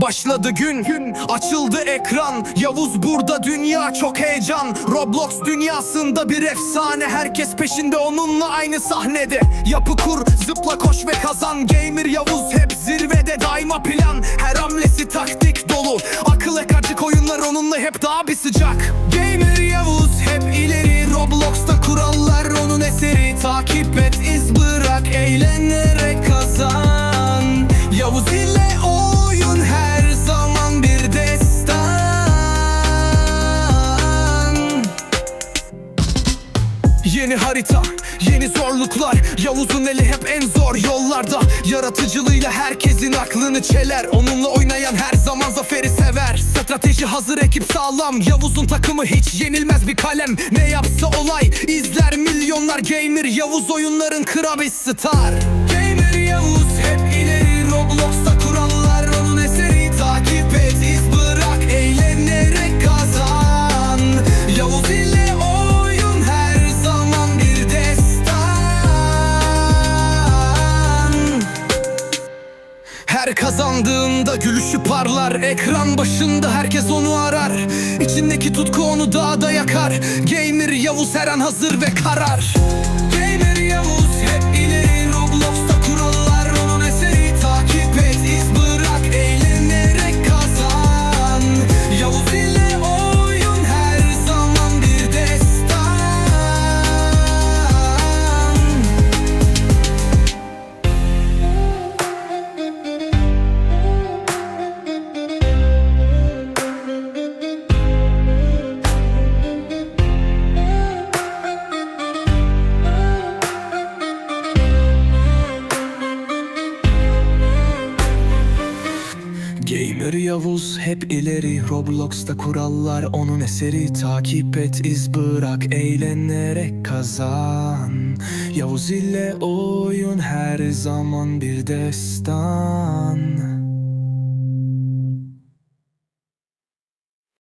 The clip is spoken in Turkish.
Başladı gün, gün açıldı ekran. Yavuz burada dünya çok heyecan. Roblox dünyasında bir efsane. Herkes peşinde onunla aynı sahnede. Yapı kur, zıpla koş ve kazan. Gamer Yavuz hep zirvede daima plan. Her hamlesi taktik dolu. Akıl ekacık oyunlar onunla hep daha bir sıcak. Gamer Yavuz Yeni harita, yeni zorluklar. Yavuz'un eli hep en zor yollarda. Yaratıcılığıyla herkesin aklını çeler. Onunla oynayan her zaman zaferi sever. Strateji hazır ekip sağlam. Yavuz'un takımı hiç yenilmez bir kalem. Ne yapsa olay izler milyonlar Gamer. Yavuz oyunların krabi star her kazandığında gülüşü parlar. Ekran başında herkes onu arar. İçindeki tutku onu daha da yakar. Gamer Yavuz her an hazır ve karar. Gamer Gamer Yavuz hep ileri Roblox'ta kurallar onun eseri. Takip et iz bırak eğlenerek kazan. Yavuz ile oyun her zaman bir destan